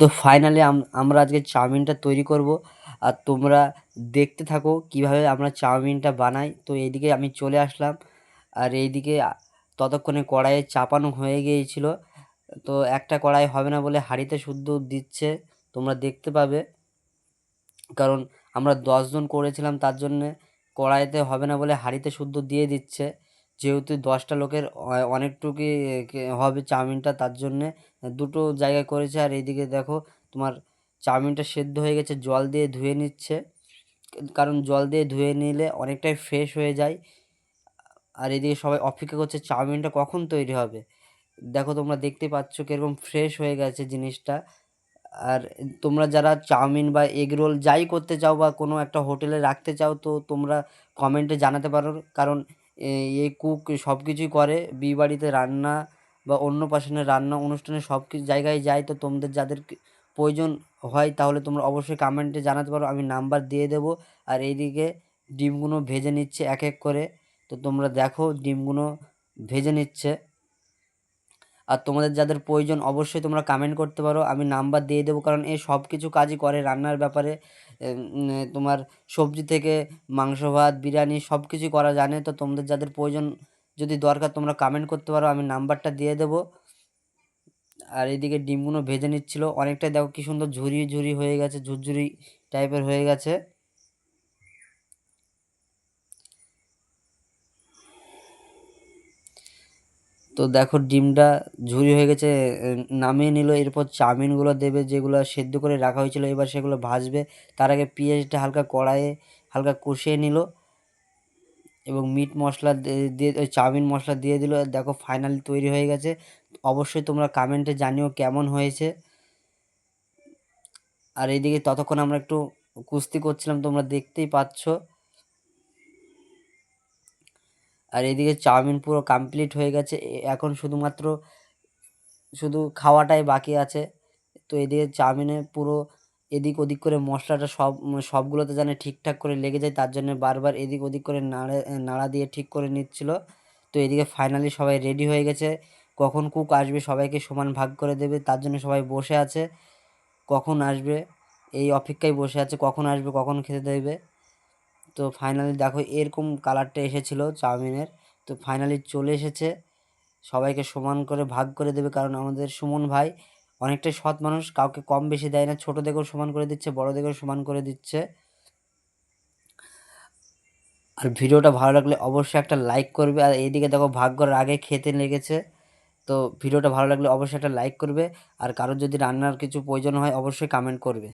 তো ফাইনালি আমরা আজকে চাউমিনটা তৈরি করব। আর তোমরা দেখতে থাকো কীভাবে আমরা চাউমিনটা বানাই। তো এইদিকে আমি চলে আসলাম। আর এইদিকে ততক্ষণে কড়াইয়ে চাপানো হয়ে গিয়েছিল। তো একটা কড়াই হবে না বলে হাঁড়িতে শুদ্ধ দিচ্ছে। তোমরা দেখতে পাবে। কারণ আমরা দশজন করেছিলাম তার জন্যে কড়াইতে হবে না বলে হাঁড়িতে শুদ্ধ দিয়ে দিচ্ছে। যেহেতু দশটা লোকের অনেকটুকুই হবে চাউমিনটা, তার জন্যে দুটো জায়গায় করেছে। আর এইদিকে দেখো, তোমার চাউমিনটা সেদ্ধ হয়ে গেছে, জল দিয়ে ধুয়ে নিচ্ছে। কারণ জল দিয়ে ধুয়ে নিলে অনেকটাই ফ্রেশ হয়ে যায়। আর এদিকে সবাই অপেক্ষা করছে, চাউমিনটা কখন তৈরি হবে? দেখো, তোমরা দেখতে পাচ্ছ কীরকম ফ্রেশ হয়ে গেছে জিনিসটা। আর তোমরা যারা চাউমিন বা এগ রোল যাই করতে চাও বা কোনো একটা হোটেলে রাখতে চাও, তো তোমরা কমেন্টে জানাতে পারো। কারণ এই কুক সব কিছুই করে। বিয়ে বাড়িতে রান্না বা অন্নপ্রাশনের রান্না অনুষ্ঠানে সব কিছু জায়গায় যায় তো তোমাদের যাদের প্রয়োজন হয় তাহলে তোমরা অবশ্যই কমেন্টে জানাতে পারো। আমি নাম্বার দিয়ে দেবো আর এইদিকে ডিমগুলো ভেজে নিচ্ছে এক এক করে। তো তোমরা দেখো ডিমগুলো ভেজে নিচ্ছে। আর তোমাদের যাদের প্রয়োজন অবশ্যই তোমরা কমেন্ট করতে পারো। আমি নাম্বার দিয়ে দেবো, কারণ এ সব কিছু কাজই করে রান্নার ব্যাপারে। তোমার সবজি থেকে মাংস, ভাত, বিরিয়ানি সব কিছুই করা জানে। তো তোমাদের যাদের প্রয়োজন যদি দরকার তোমরা কমেন্ট করতে পারো, আমি নাম্বারটা দিয়ে দেবো। আর এদিকে ডিমগুলো ভেজে নিচ্ছিলো। অনেকটাই দেখো কী সুন্দর ঝুরি ঝুরি হয়ে গেছে, ঝুরঝুরি টাইপের হয়ে গেছে। তো দেখো ডিমটা ঝুরি হয়ে গেছে নামিয়ে নিল, এরপর চাউমিনগুলো দেবে, যেগুলো সেদ্ধ করে রাখা হয়েছিল, এবার সেগুলো ভাজবে। তার আগে পেঁয়াজটা হালকা কড়াইয়ে হালকা কষিয়ে নিল এবং মিট মশলা দিয়ে চাউমিন মশলা দিয়ে দিল। দেখো ফাইনালি তৈরি হয়ে গেছে। অবশ্যই তোমরা কমেন্টে জানিও কেমন হয়েছে। আর এইদিকে ততক্ষণ আমরা একটু কুস্তি করছিলাম, তোমরা দেখতেই পাচ্ছ। আর এদিকে চাউমিন পুরো কমপ্লিট হয়ে গেছে। এখন শুধুমাত্র শুধু খাওয়াটাই বাকি আছে। তো এদিকে চাউমিনে পুরো এদিক ওদিক করে মশলাটা সব সবগুলোতে যেন ঠিকঠাক করে লেগে যায়, তার জন্য বারবার এদিক ওদিক করে নাড়ে, নাড়া দিয়ে ঠিক করে নিচ্ছিল। তো এদিকে ফাইনালি সবাই রেডি হয়ে গেছে। কখন কুক আসবে সবাইকে সমান ভাগ করে দেবে, তার জন্য সবাই বসে আছে। কখন আসবে? এই অপেক্ষায় বসে আছে। কখন আসবে? কখন খেতে দেবে? তো ফাইনালি দেখো এরকম কালারটা এসেছিল চাউমিনের। তো ফাইনালি চলে এসেছে। সবাইকে সমান করে ভাগ করে দেবে কারণ আমাদের সুমন ভাই অনেকটাই সৎ মানুষ, কাউকে কম বেশি দেয় না। ছোটো দেখেও সমান করে দিচ্ছে, বড় দেখেও সমান করে দিচ্ছে। আর ভিডিওটা ভালো লাগলে অবশ্যই একটা লাইক করবে। আর এইদিকে দেখো ভাগ করার আগে খেতে লেগেছে। তো ভিডিওটা ভালো লাগলে অবশ্যই একটা লাইক করবে। আর কারোর যদি রান্নার কিছু প্রয়োজন হয়, অবশ্যই কমেন্ট করবে।